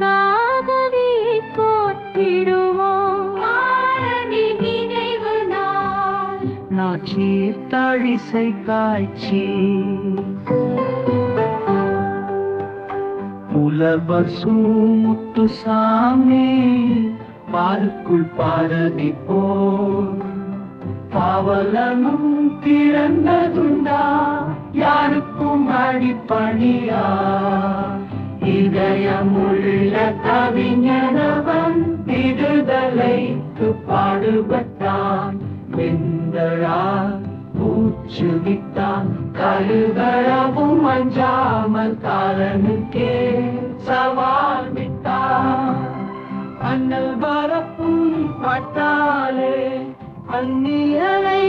மகாகவி போற்றிடுவோம். நினைவு நாச்சி தழிசை காய்ச்சி. புலவர் சூமுத்து சாமி பாருக்குள் பாரதி போல். பாவலனும் பிறந்ததுண்டா யாருக்கும் அடிப்பணியா. இதயமுள்ள கவிஞனவன் விடுதலைக்கு பாடுபட்டான். வெந்தழால் பூச்சு விட்டான் கருகரவும் அஞ்சாமல் காரனுக்கே சவால் விட்டான். அண்ணல் வரப்பும் பட்டாலே அந்நியனை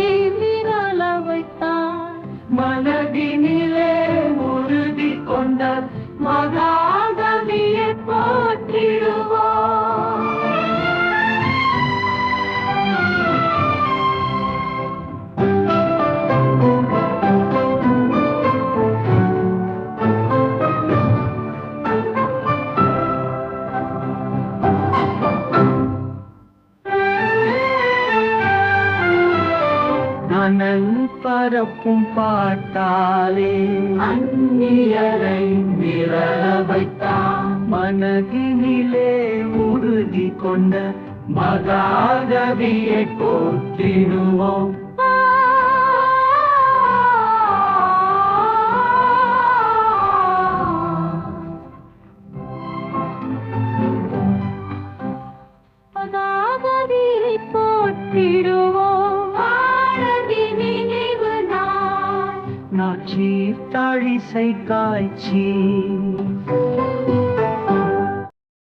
அனல் பரப்பும் பாட்டாலே. அந்நியரை விரல வைத்தான் மனதினிலே உறுதி கொண்ட மகாகவியை போற்றிடுவோம். மகாகவி மீனாட்சி தாழிசை காய்ச்சி